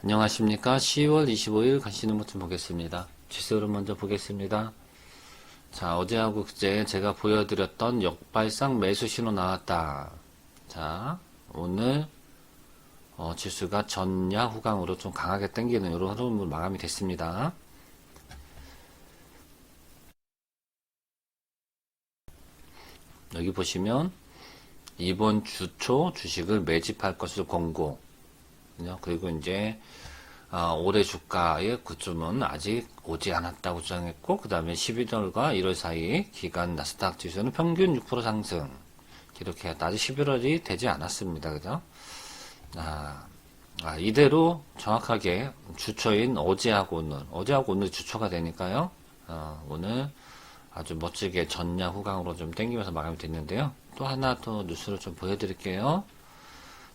안녕하십니까. 10월 25일 간신의 모습 보겠습니다. 지수를 먼저 보겠습니다. 자, 어제하고 그제 제가 보여드렸던 역발상 매수 신호 나왔다. 자, 오늘 어, 지수가 전야 후강으로 좀 강하게 당기는 이런 흐름으로 마감이 됐습니다. 여기 보시면 이번 주초 주식을 매집할 것을 권고 그죠? 그리고 이제 아, 올해 주가의 그쯤은 아직 오지 않았다고 주장했고 그 다음에 11월과 1월 사이 기간 나스닥 지수는 평균 6% 상승 기록해왔다. 아직 11월이 되지 않았습니다. 그죠? 아, 아, 이대로 정확하게 주초인 어제하고 오늘 어제하고 오늘 주초가 되니까요. 어, 오늘 아주 멋지게 전야 후강으로 좀 땡기면서 마감이 됐는데요. 또 하나 더 뉴스를 좀 보여드릴게요.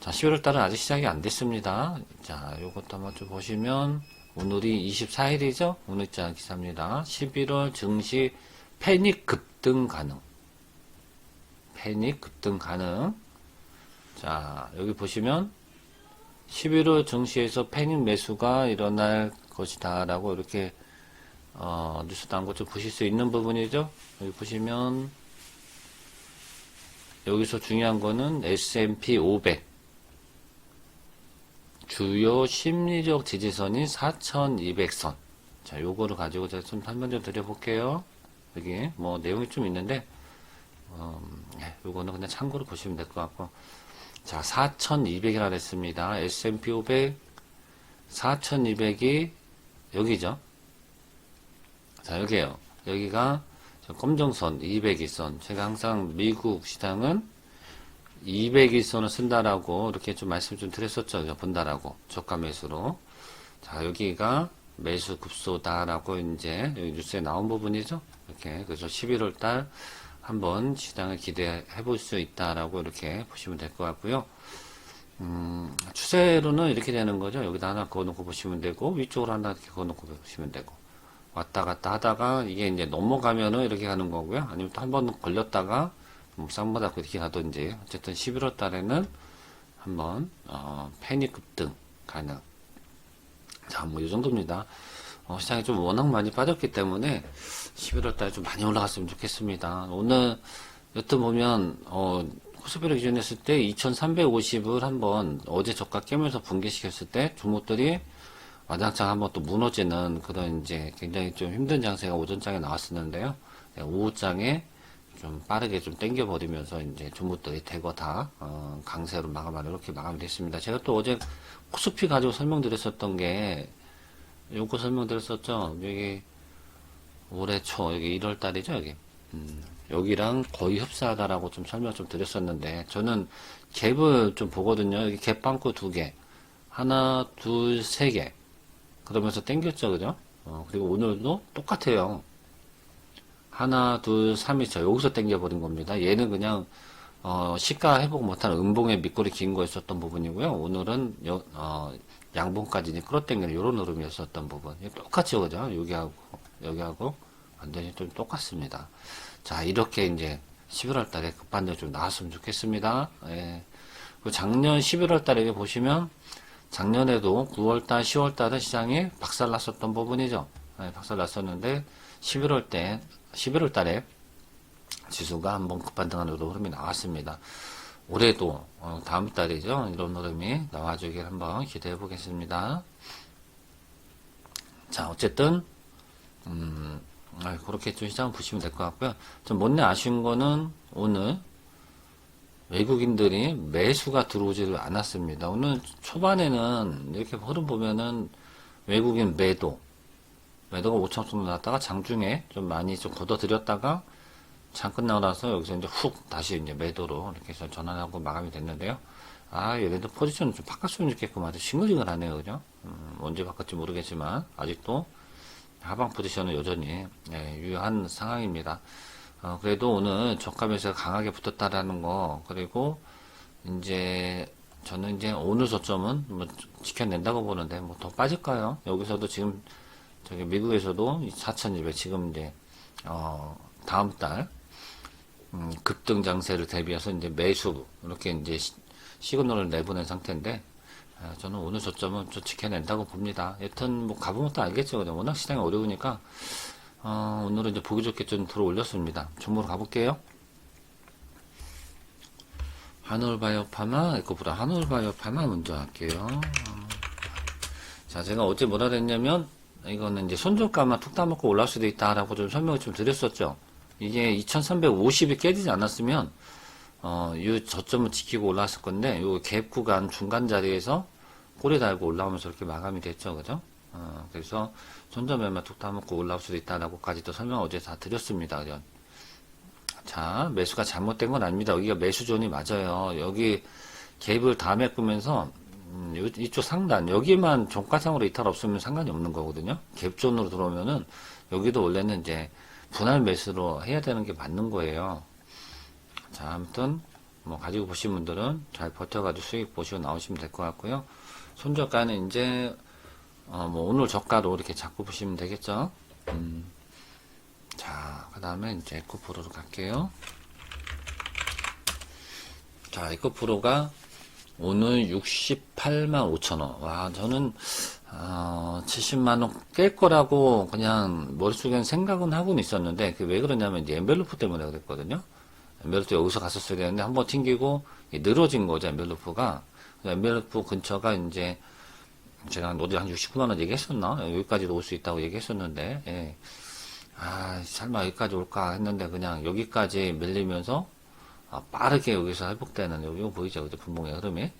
자, 11월 달은 아직 시작이 안 됐습니다. 자, 요것도 한번 좀 보시면, 오늘이 24일이죠? 오늘 자 기사입니다. 11월 증시 패닉 급등 가능. 패닉 급등 가능. 자, 여기 보시면, 11월 증시에서 패닉 매수가 일어날 것이다. 라고 이렇게, 어, 뉴스 나온 것좀 보실 수 있는 부분이죠? 여기 보시면, 여기서 중요한 거는 S&P 500. 주요 심리적 지지선인 4200선. 자, 요거를 가지고 제가 좀 설명 좀 드려볼게요. 여기 뭐 내용이 좀 있는데, 음, 네, 요거는 그냥 참고로 보시면 될 것 같고. 자, 4200이라 그랬습니다. S&P 500, 4200이 여기죠. 자, 여기에요. 여기가 저 검정선, 200일선. 제가 항상 미국 시장은 200일선을 쓴다라고 이렇게 좀 말씀 좀 드렸었죠. 본다라고. 저가 매수로. 자, 여기가 매수 급소다라고 이제 뉴스에 나온 부분이죠. 이렇게. 그래서 11월 달 한번 시장을 기대해 볼 수 있다라고 이렇게 보시면 될 것 같고요. 음, 추세로는 이렇게 되는 거죠. 여기다 하나 그어놓고 보시면 되고, 위쪽으로 하나 이렇게 그어놓고 보시면 되고. 왔다 갔다 하다가 이게 이제 넘어가면은 이렇게 가는 거고요. 아니면 또 한 번 걸렸다가 뭐 쌍바닥 이렇게 가든지 어쨌든 11월 달에는 한번 어, 패닉 급등 가능. 자, 뭐이 정도입니다. 어, 시장이 좀 워낙 많이 빠졌기 때문에 11월 달에 좀 많이 올라갔으면 좋겠습니다. 오늘 여튼 보면 어, 코스피를 기준했을 때 2350을 한번 어제 저가 깨면서 붕괴시켰을 때 종목들이 와장창 한번 또 무너지는 그런 이제 굉장히 좀 힘든 장세가 오전장에 나왔었는데요. 네, 오후장에 좀 빠르게 좀 땡겨버리면서 이제 종목들이 대거 다, 어, 강세로 마감하는 이렇게 마감이 됐습니다. 제가 또 어제 코스피 가지고 설명드렸었던 게, 요거 설명드렸었죠. 여기 올해 초, 여기 1월 달이죠, 여기. 음, 여기랑 거의 흡사하다라고 좀 설명 좀 드렸었는데, 저는 갭을 좀 보거든요. 여기 갭 빵꾸 두 개. 하나, 둘, 세 개. 그러면서 땡겼죠, 그죠? 어, 그리고 오늘도 똑같아요. 하나, 둘, 삼이 죠 여기서 땡겨버린 겁니다. 얘는 그냥, 어, 시가 회복 못한 음봉의 밑골이 긴 거였었던 부분이고요. 오늘은, 여, 어, 양봉까지 이제 끌어당기는 이런 흐름이었었던 부분. 똑같이 그죠? 여기하고, 여기하고, 완전히 좀 똑같습니다. 자, 이렇게 이제 11월 달에 급반전 좀 나왔으면 좋겠습니다. 예. 그 작년 11월 달에 보시면, 작년에도 9월 달, 10월달은 시장이 박살 났었던 부분이죠. 네, 박살 났었는데 11월 때, 11월 달에 지수가 한번 급반등하는 흐름이 나왔습니다. 올해도 어, 다음 달이죠. 이런 흐름이 나와주길 한번 기대해 보겠습니다. 자, 어쨌든 음, 아, 그렇게 좀 시장 보시면 될 것 같고요. 좀 못내 아쉬운 거는 오늘 외국인들이 매수가 들어오지를 않았습니다. 오늘 초반에는 이렇게 흐름 보면은 외국인 매도, 매도가 5천 정도 나왔다가 장중에 좀 많이 좀 걷어들였다가 장 끝나고 나서 여기서 이제 훅 다시 이제 매도로 이렇게 해서 전환하고 마감이 됐는데요. 아, 얘네들 포지션을 좀 바꿨으면 좋겠고 아주 싱글싱글하네요. 그죠? 음, 언제 바꿨지 모르겠지만 아직도 하방 포지션은 여전히 예, 유효한 상황입니다. 어, 그래도 오늘 매수가 강하게 붙었다라는 거, 그리고 이제 저는 이제 오늘 저점은 뭐 지켜낸다고 보는데 뭐 더 빠질까요? 여기서도 지금 저기 미국에서도 4,200 지금 이제 어 다음 달 음, 급등 장세를 대비해서 이제 매수 이렇게 이제 시, 시그널을 내보낸 상태인데 아, 저는 오늘 저점은 좀 지켜낸다고 봅니다. 여튼 뭐 가보면 또 알겠죠. 그냥 워낙 시장이 어려우니까 어, 오늘은 이제 보기 좋게 좀 들어 올렸습니다. 종목으로 가볼게요. 한올바이오파마 이거보다 한올바이오파마 먼저 할게요. 자, 제가 어제 뭐라 그랬냐면 이거는 이제 손절가만 툭 따먹고 올라올 수도 있다라고 좀 설명을 좀 드렸었죠. 이게 2350이 깨지지 않았으면 어, 이 저점을 지키고 올라왔을 건데, 요 갭 구간 중간 자리에서 꼬리 달고 올라오면서 이렇게 마감이 됐죠. 그죠? 어, 그래서 손절매만 툭 따먹고 올라올 수도 있다라고까지도 설명 어제 다 드렸습니다. 그죠? 자, 매수가 잘못된 건 아닙니다. 여기가 매수존이 맞아요. 여기 갭을 다 메꾸면서, 음, 요- 이쪽 상단, 여기만 종가상으로 이탈 없으면 상관이 없는 거거든요. 갭존으로 들어오면은, 여기도 원래는 이제 분할 매수로 해야 되는 게 맞는 거예요. 자, 아무튼, 뭐, 가지고 보신 분들은 잘 버텨가지고 수익 보시고 나오시면 될 것 같고요. 손절가는 이제, 어, 뭐, 오늘 저가로 이렇게 잡고 보시면 되겠죠. 음. 자, 그 다음에 이제 에코프로로 갈게요. 자, 에코프로가 오늘 68만 5천원. 와, 저는, 어, 70만원 깰 거라고 그냥 머릿속엔 생각은 하고는 있었는데, 그게 왜 그러냐면 이제 엠벨로프 때문에 그랬거든요. 엠벨로프 여기서 갔었어야 되는데, 한번 튕기고 늘어진 거죠, 엠벨로프가. 엠벨로프 근처가 이제, 제가 어디 한 69만원 얘기했었나? 여기까지도 올 수 있다고 얘기했었는데, 예. 아, 설마 여기까지 올까 했는데 그냥 여기까지 밀리면서 아, 빠르게 여기서 회복되는 이거 보이죠? 그죠? 분봉의 흐름이.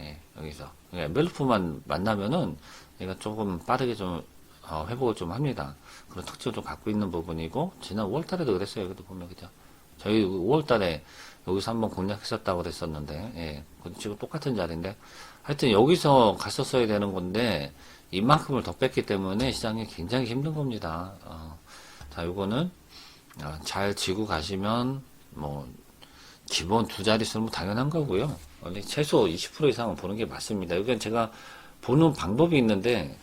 예, 여기서. 엠벨로프만 만나면은 얘가 조금 빠르게 좀 어, 회복을 좀 합니다. 그런 특징을 좀 갖고 있는 부분이고 지난 5월 달에도 그랬어요. 여기도 보면 그죠? 저희 5월 달에 여기서 한번 공략했었다고 그랬었는데, 예, 그 지금 똑같은 자리인데, 하여튼 여기서 갔었어야 되는 건데, 이만큼을 더 뺐기 때문에 시장이 굉장히 힘든 겁니다. 어, 자, 요거는, 어, 잘 지고 가시면, 뭐, 기본 두 자릿수는 뭐 당연한 거고요. 원래 최소 20% 이상은 보는 게 맞습니다. 여기는 제가 보는 방법이 있는데,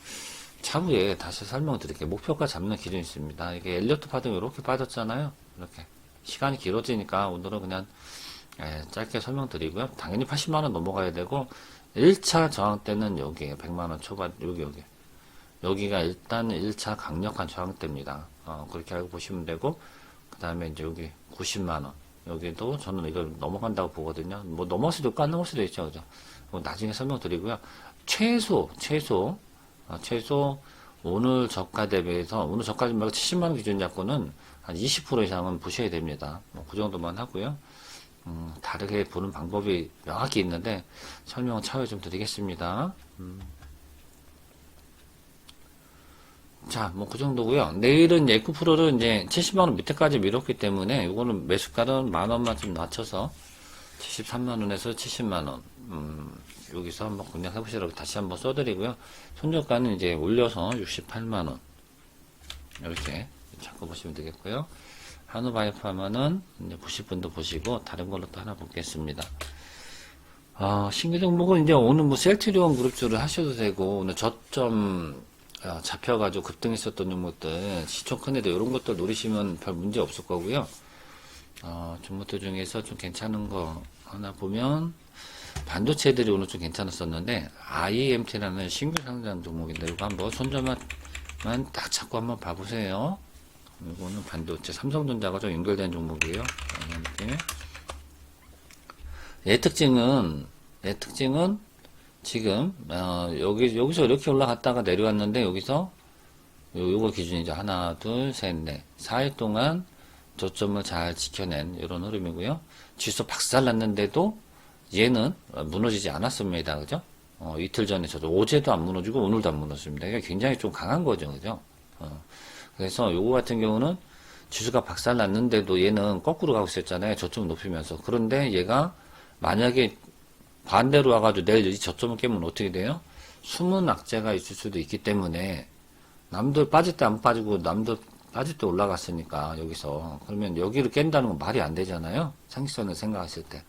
차후에 다시 설명을 드릴게요. 목표가 잡는 기준이 있습니다. 이게 엘리어트 파동 이렇게 빠졌잖아요. 이렇게. 시간이 길어지니까 오늘은 그냥 예, 짧게 설명드리고요. 당연히 80만 원 넘어가야 되고 1차 저항 때는 여기에 100만 원 초반 여기 여기 여기가 일단 1차 강력한 저항대입니다. 어, 그렇게 알고 보시면 되고 그 다음에 이제 여기 90만원 여기도 저는 이걸 넘어간다고 보거든요. 뭐 넘어갈 수도 넘어갈 수도 있죠. 그죠? 뭐 나중에 설명드리고요. 최소 최소 어, 최소 오늘 저가 대비해서 오늘 저가 말고 70만원 기준 잡고는 한 20% 이상은 보셔야 됩니다. 뭐 그 정도만 하고요. 음, 다르게 보는 방법이 명확히 있는데 설명은 차후에 좀 드리겠습니다. 음. 자, 뭐 그 정도고요. 내일은 예쿠 프로를 이제 70만 원 밑에까지 밀었기 때문에 이거는 매수가는 만 원만 좀 낮춰서 73만 원에서 70만 원. 음, 여기서 한번 공략해 보시라고 다시 한번 써 드리고요. 손절가는 이제 올려서 68만 원. 이렇게 잡고 보시면 되겠고요. 한우 바이오파마는 이제 보실 분도 보시고 다른 걸로 또 하나 보겠습니다. 아, 신규 종목은 이제 오늘 뭐 셀트리온 그룹주를 하셔도 되고 오늘 저점 아, 잡혀가지고 급등했었던 종목들 시총 큰 애들 이런 것들 노리시면 별 문제 없을 거고요. 어, 종목들 중에서 좀 괜찮은 거 하나 보면 반도체들이 오늘 좀 괜찮았었는데 IMT라는 신규 상장 종목인데 이거 한번 손절만 딱 잡고 한번 봐보세요. 이거는 반도체 삼성전자가 좀 연결된 종목이에요. 이렇게. 얘 특징은 얘 특징은 지금 어, 여기 여기서 이렇게 올라갔다가 내려왔는데 여기서 요, 요거 기준이죠. 하나, 둘, 셋, 넷. 4일 동안 저점을 잘 지켜낸 이런 흐름이고요. 지수 박살났는데도 얘는 무너지지 않았습니다. 그죠? 어, 이틀 전에 저도 어제도 안 무너지고 오늘도 안 무너졌습니다. 이게 굉장히 좀 강한 거죠. 그죠? 어, 그래서 요거 같은 경우는 지수가 박살났는데도 얘는 거꾸로 가고 있었잖아요. 저점 높이면서. 그런데 얘가 만약에 반대로 와가지고 내일 이 저점을 깨면 어떻게 돼요? 숨은 악재가 있을 수도 있기 때문에 남들 빠질 때 안 빠지고 남들 빠질 때 올라갔으니까 여기서 그러면 여기를 깬다는 건 말이 안 되잖아요. 상식선을 생각했을 때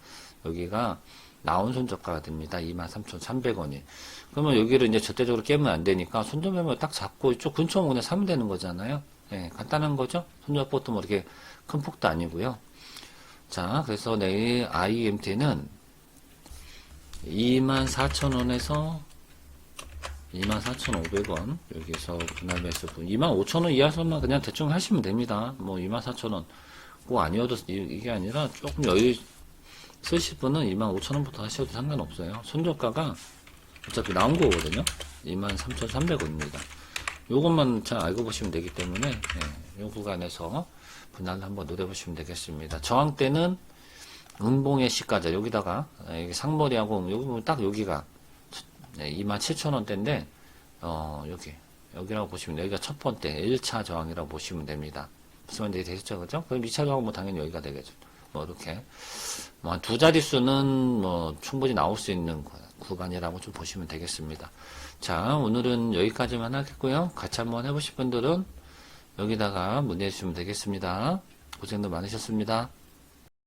여기가 나온 손저가가 됩니다. 23,300원이. 그러면 여기를 이제 절대적으로 깨면 안 되니까 손절매물 딱 잡고 이쪽 근처만 그냥 사면 되는 거잖아요. 예, 간단한 거죠. 손절폭도 뭐 이렇게 큰 폭도 아니고요. 자, 그래서 내일 IMT는 24,000원에서 24,500원 여기서 분할 매수 25,000원 이하 선만 그냥 대충 하시면 됩니다. 뭐 24,000원 꼭 아니어도 이- 이게 아니라 조금 여유 쓰실 분은 25,000원부터 하셔도 상관없어요. 손절가가 어차피 나온 거거든요. 23,300원입니다. 요것만 잘 알고 보시면 되기 때문에 예, 요 구간에서 분할을 한번 노려보시면 되겠습니다. 저항 때는 운봉의 시가자 여기다가 예, 여기 상머리하고 여기 보면 딱 여기가 네, 27,000원대인데 어 여기 여기라고 보시면 여기가 첫 번째 1차 저항이라고 보시면 됩니다. 무슨 말인지 되겠죠, 그죠? 그럼 2차 저항은 뭐 당연히 여기가 되겠죠. 뭐 이렇게 뭐 한 두 자릿수는 뭐 충분히 나올 수 있는 구- 구간이라고 좀 보시면 되겠습니다. 자, 오늘은 여기까지만 하겠고요. 같이 한번 해보실 분들은 여기다가 문의해 주시면 되겠습니다. 고생도 많으셨습니다.